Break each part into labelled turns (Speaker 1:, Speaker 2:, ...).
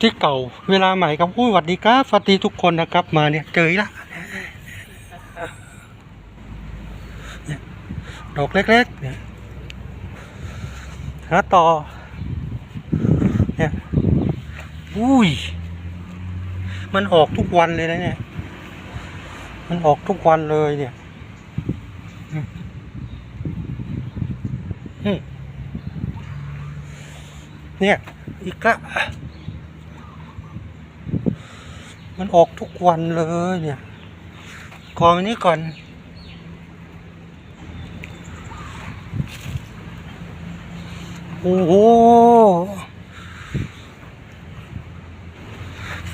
Speaker 1: ที่เก่าเวลาใหม่ครับอุ้ยสวัสดีครับสวัสดีทุกคนนะครับมาเนี่ยเจอละดอกเล็กๆเนี่ยหาต่อเนี่ยอุ้ย มันออกทุกวันเลยนะเนี่ย มันออกทุกวันเลยเนี่ยเนี่ยอีกละ มันออกทุกวันเลยเนี่ยกองนี้ก่อน โอ้โห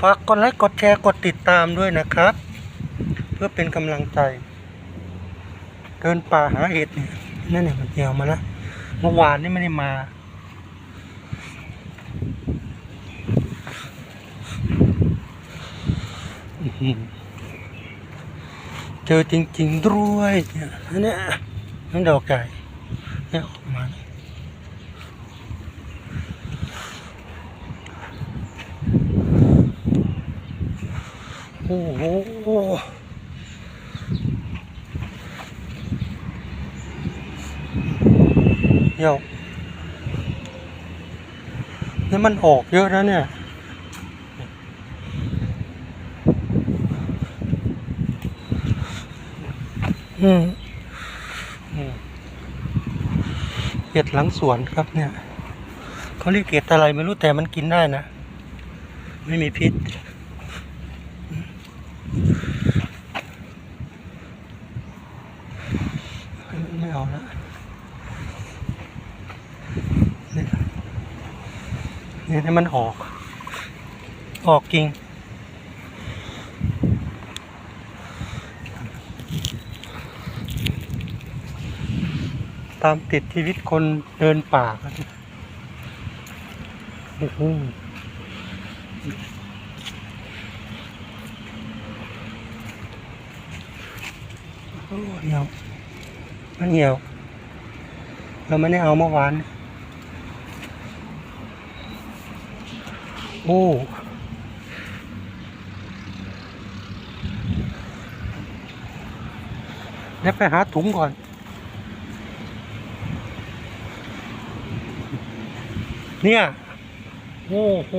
Speaker 1: ฝากกดไลค์กดแชร์กดติดตามด้วยนะครับ เพื่อเป็นกำลังใจ เดินป่าหาเห็ดเนี่ยนั่นเนี่ยมันเหี่ยวมาแล้วเมื่อวานนี่ไม่ได้มา อื้อหือ เจอจริง ๆ ด้วยเนี่ยนี่ยนั่นดอกใหญ่เนี่ยออกมาโอ้โหเดี๋ยวนี่มันออกเยอะนะเนี่ย อืมอืม เห็ดหลังสวนครับเนี่ยเขาเรียกเห็ดอะไรไม่รู้แต่มันกินได้นะ ไม่มีพิษ ไม่เอาละเนี่ยเนี่ยให้มันออก ออกจริง ตามติดชีวิตคนเดินป่าครับโอ้โหเหี่ยว มันเหี่ยว เราไม่ได้เอาเมื่อวาน โอ้ เดี๋ยวไปหาถุงก่อน เนี่ย โอ้โห